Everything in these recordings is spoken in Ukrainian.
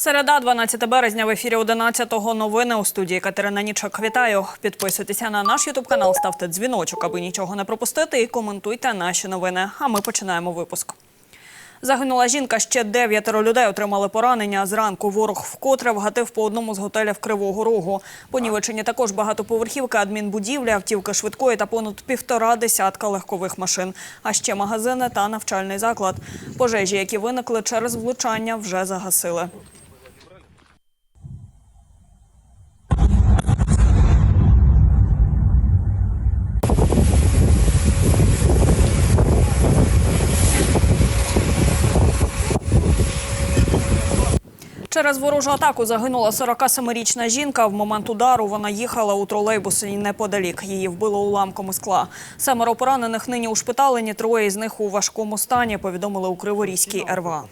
Середа, 12 березня, в ефірі 11-го новини у студії Катерина Нічок. Вітаю. Підписуйтеся на наш ютуб канал, ставте дзвіночок, аби нічого не пропустити, і коментуйте наші новини. А ми починаємо випуск. Загинула жінка, ще дев'ятеро людей отримали поранення. Зранку ворог вкотре вгатив по одному з готелів Кривого Рогу. Понівечені також багатоповерхівка, адмінбудівлі, автівки швидкої та понад півтора десятка легкових машин. А ще магазини та навчальний заклад. Пожежі, які виникли через влучання, вже загасили. Через ворожу атаку загинула 47-річна жінка. В момент удару вона їхала у тролейбусі неподалік. Її вбило уламком скла. Семеро поранених нині ушпиталені, троє з них у важкому стані, повідомили у Криворізькій РВА.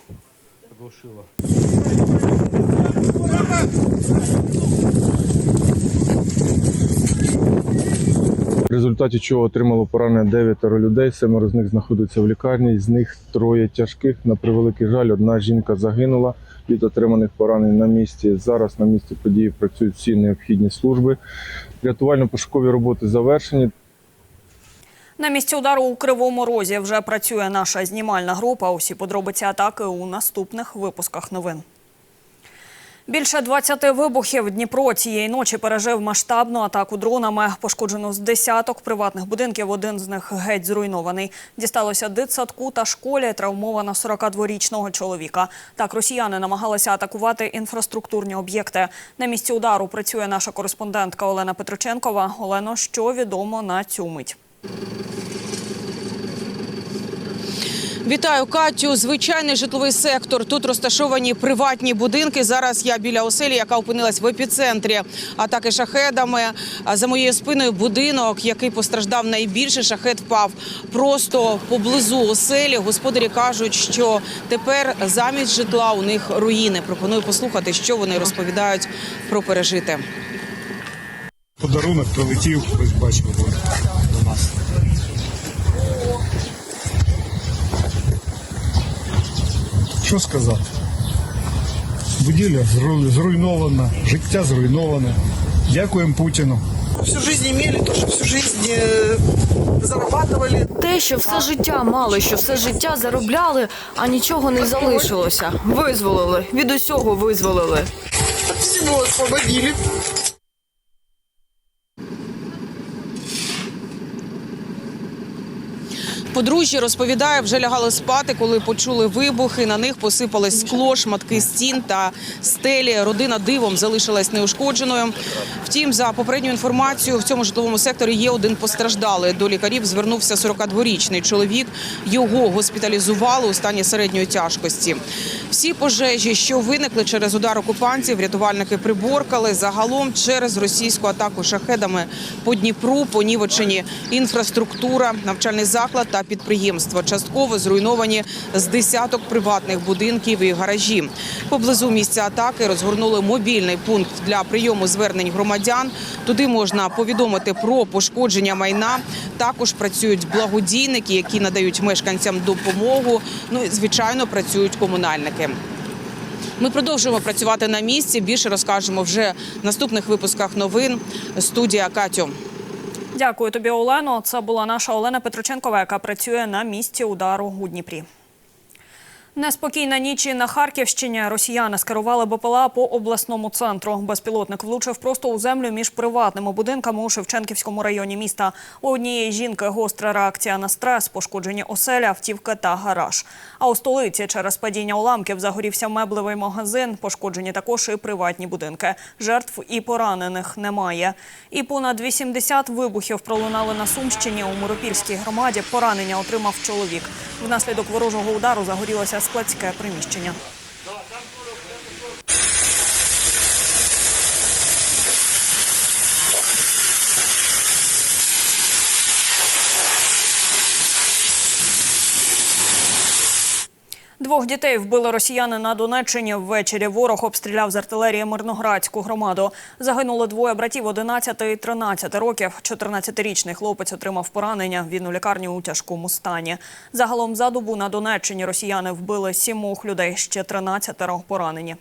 В результаті чого отримало поранення дев'ятеро людей. Семеро з них знаходяться в лікарні. З них троє тяжких. На превеликий жаль, одна жінка загинула від отриманих поранень на місці. Зараз на місці події працюють всі необхідні служби. Рятувально-пошукові роботи завершені. На місці удару у Кривому Розі вже працює наша знімальна група. Усі подробиці атаки у наступних випусках новин. Більше 20 вибухів Дніпро цієї ночі пережив масштабну атаку дронами. Пошкоджено з десяток приватних будинків. Один з них геть зруйнований. Дісталося дитсадку та школі. Травмовано 42-річного чоловіка. Так росіяни намагалися атакувати інфраструктурні об'єкти. На місці удару працює наша кореспондентка Олена Петроченкова. Олено, що відомо на цю мить? Вітаю, Катю. Звичайний житловий сектор. Тут розташовані приватні будинки. Зараз я біля оселі, яка опинилась в епіцентрі атаки шахедами. За моєю спиною будинок, який постраждав найбільше. Шахед впав просто поблизу оселі. Господарі кажуть, що тепер замість житла у них руїни. Пропоную послухати, що вони розповідають про пережите. Подарунок прилетів, ось бачимо вон, до нас. Що сказати? Будівля зру- зруйнована, життя зруйноване. Дякуємо Путіну. всю жизнь имели, то, что всю жизнь э, зарабатывали. Те, що все життя мали, що все життя заробляли, а нічого не залишилося. Визволили, від усього визволили. От всего освободили. Подружжя розповідає, вже лягали спати, коли почули вибухи. На них посипались скло, шматки стін та стелі. Родина дивом залишилась неушкодженою. Втім, за попередньою інформацією, в цьому житловому секторі є один постраждалий. До лікарів звернувся 42-річний чоловік. Його госпіталізували у стані середньої тяжкості. Всі пожежі, що виникли через удар окупантів, рятувальники приборкали. Загалом через російську атаку шахедами по Дніпру понівечені інфраструктура, навчальний заклад та підприємства. Частково зруйновані з десяток приватних будинків і гаражі. Поблизу місця атаки розгорнули мобільний пункт для прийому звернень громадян. Туди можна повідомити про пошкодження майна. Також працюють благодійники, які надають мешканцям допомогу. Ну і звичайно працюють комунальники. Ми продовжуємо працювати на місці. Більше розкажемо вже в наступних випусках новин. Студія Катю. Дякую тобі, Олено. Це була наша Олена Петроченкова, яка працює на місці удару у Дніпрі. Неспокійна ніч на Харківщині. Росіяни скерували БПЛА по обласному центру. Безпілотник влучив просто у землю між приватними будинками у Шевченківському районі міста. У однієї жінки гостра реакція на стрес, пошкоджені оселя, автівки та гараж. А у столиці через падіння уламків загорівся меблевий магазин. Пошкоджені також і приватні будинки. Жертв і поранених немає. І понад 80 вибухів пролунали на Сумщині. У Миропільській громаді поранення отримав чоловік. Внаслідок ворожого удару загорілося складське приміщення. Двох дітей вбили росіяни на Донеччині. Ввечері ворог обстріляв з артилерії Мирноградську громаду. Загинули двоє братів 11 і 13 років. 14-річний хлопець отримав поранення. Він у лікарні у тяжкому стані. Загалом за добу на Донеччині росіяни вбили сімох людей, ще 13 поранені.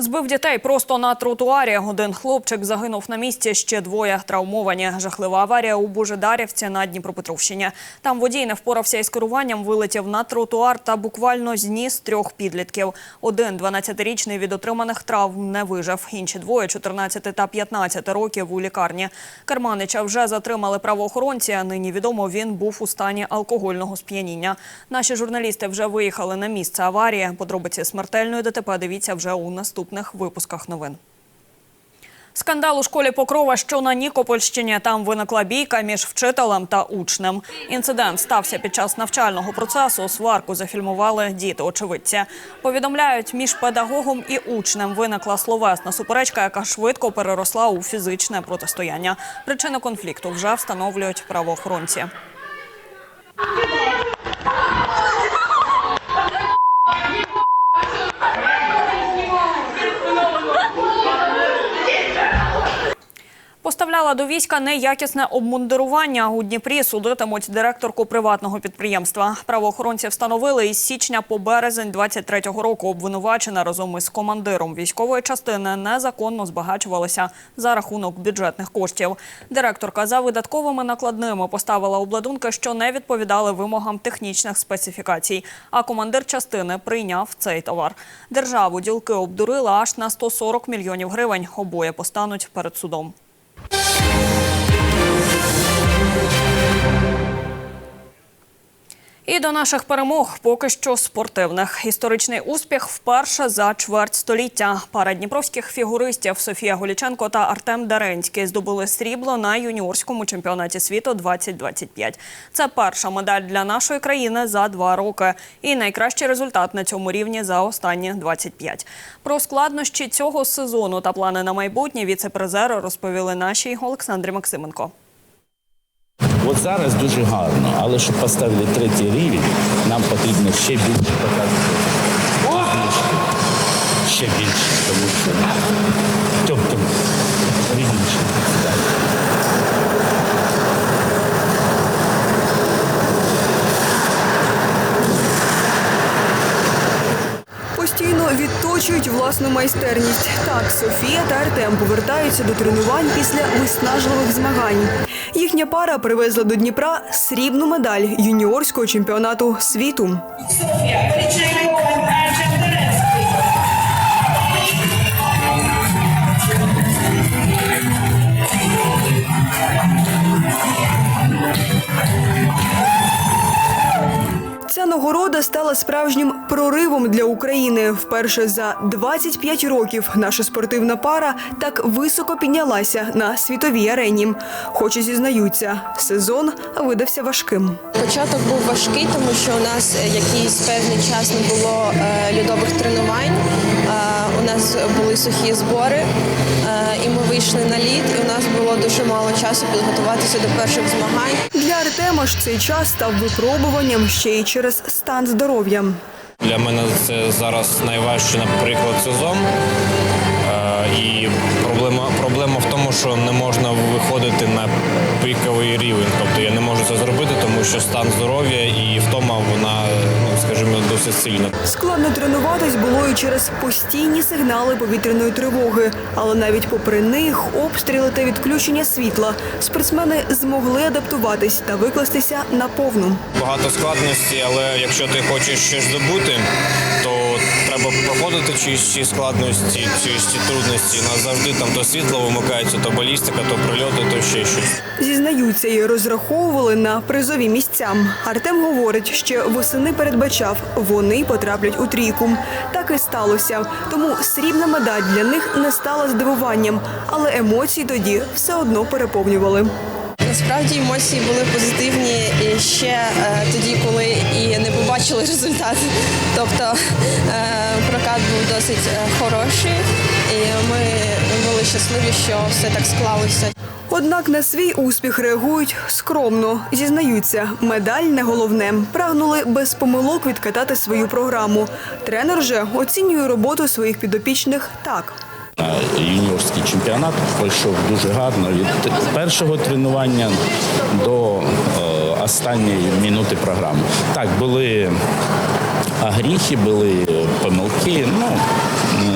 Збив дітей просто на тротуарі. Один хлопчик загинув на місці, ще двоє травмовані. Жахлива аварія у Божедарівці на Дніпропетровщині. Там водій не впорався із керуванням, вилетів на тротуар та буквально зніс трьох підлітків. Один 12-річний від отриманих травм не вижив. Інші двоє 14 та 15 років у лікарні. Керманича вже затримали правоохоронці. а Нині відомо, він був у стані алкогольного сп'яніння. Наші журналісти вже виїхали на місце аварії. Подробиці смертельної ДТП дивіться вже у наступних випусках новин. Скандал у школі Покрова, що на Нікопольщині. Там виникла бійка між вчителем та учнем. Інцидент стався під час навчального процесу. Сварку зафільмували діти очевидці. Повідомляють, між педагогом і учнем виникла словесна суперечка, яка швидко переросла у фізичне протистояння. Причини конфлікту вже встановлюють правоохоронці. Поставляла до війська неякісне обмундирування. У Дніпрі судитимуть директорку приватного підприємства. Правоохоронці встановили із січня по березень 23-го року обвинувачена разом із командиром військової частини незаконно збагачувалася за рахунок бюджетних коштів. Директорка за видатковими накладними поставила обладунки, що не відповідали вимогам технічних специфікацій. А командир частини прийняв цей товар. Державу ділки обдурили аж на 140 мільйонів гривень. Обоє постануть перед судом. І до наших перемог поки що спортивних. Історичний успіх вперше за чверть століття. Пара дніпровських фігуристів Софія Голіченко та Артем Даренський здобули срібло на юніорському чемпіонаті світу 2025. Це перша медаль для нашої країни за два роки. І найкращий результат на цьому рівні за останні 25. Про складнощі цього сезону та плани на майбутнє віце-призери розповіли нашій Олександрі Максименко. От зараз дуже гарно, але щоб поставили третій рівень, нам потрібно ще більше показувати. Ще більше, тому що тьом рівніше. Постійно відточують власну майстерність. Так, Софія та Артем повертаються до тренувань після виснажливих змагань. Їхня пара привезла до Дніпра срібну медаль юніорського чемпіонату світу. Софія Ця нагорода стала справжнім проривом для України. Вперше за 25 років наша спортивна пара так високо піднялася на світовій арені. Хоч і зізнаються, сезон видався важким. Початок був важкий, тому що у нас е, якийсь певний час не було е, льодових тренувань. Е, у нас були сухі збори, і ми вийшли на лід. І у нас було дуже мало часу підготуватися до перших змагань. Для Артема ж цей час став випробуванням ще й через стан здоров'я. Для мене це зараз найважчий, наприклад, сезон. Е, І проблема, проблема в тому, що не можна виходити на піковий рівень. Тобто я не можу це зробити, тому що стан здоров'я і втома вона, скажімо, досить сильно. Складно тренуватись було і через постійні сигнали повітряної тривоги. Але навіть попри них, обстріли та відключення світла, спортсмени змогли адаптуватись та викластися на повну. Багато складностей, але якщо ти хочеш щось здобути, то треба проходити чиїсь складності, чиїсь трудності. У нас завжди там то світло вимикається, то балістика, то прильоти, то ще щось. Зізнаються і розраховували на призові місця. Артем говорить, ще восени передбачав, вони потраплять у трійку. Так і сталося. Тому срібна медаль для них не стала здивуванням, але емоції тоді все одно переповнювали. Насправді емоції були позитивні і ще е, тоді, коли і не побачили результат. Тобто е, прокат був досить е, хороший, і ми були щасливі, що все так склалося. Однак на свій успіх реагують скромно. Зізнаються, медаль не головне. Прагнули без помилок відкатати свою програму. Тренер же оцінює роботу своїх підопічних так. Юніорський чемпіонат пройшов дуже гарно від першого тренування до е, останньої минути програми. Так, були гріхи, були помилки. Ну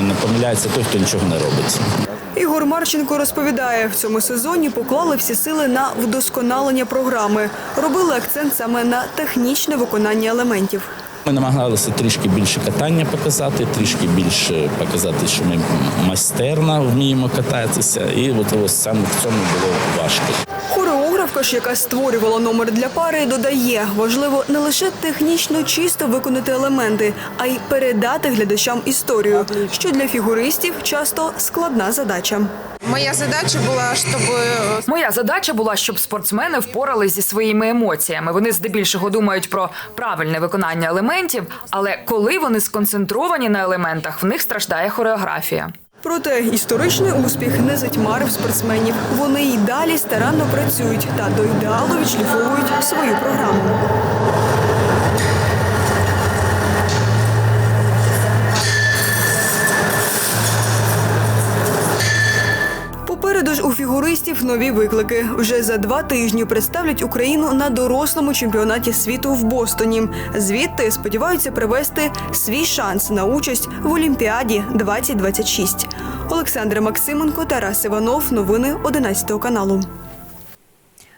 не помиляється той, хто нічого не робить. Ігор Марченко розповідає, в цьому сезоні поклали всі сили на вдосконалення програми. Робили акцент саме на технічне виконання елементів. Ми намагалися трішки більше катання показати, трішки більше показати, що ми майстерно вміємо кататися. І от ось саме в цьому було важко. Хореографка ж, яка створювала номер для пари, додає, важливо не лише технічно чисто виконати елементи, а й передати глядачам історію, що для фігуристів часто складна задача. Моя задача була, щоб Моя задача була, щоб спортсмени впорались зі своїми емоціями. Вони здебільшого думають про правильне виконання елементів, але коли вони сконцентровані на елементах, в них страждає хореографія. Проте історичний успіх не затьмарив спортсменів. Вони й далі старанно працюють та до ідеалу відшліфовують свою програму. Фігуристів нові виклики. Вже за два тижні представлять Україну на дорослому чемпіонаті світу в Бостоні. Звідти сподіваються привести свій шанс на участь в Олімпіаді 2026. Олександр Максименко, Тарас Іванов. Новини 11 каналу.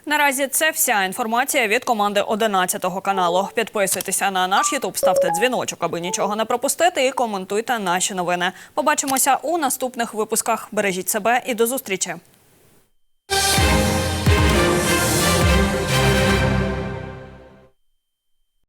Наразі це вся інформація від команди 11 каналу. Підписуйтеся на наш Ютуб, ставте дзвіночок, аби нічого не пропустити, і коментуйте наші новини. Побачимося у наступних випусках. Бережіть себе і до зустрічі.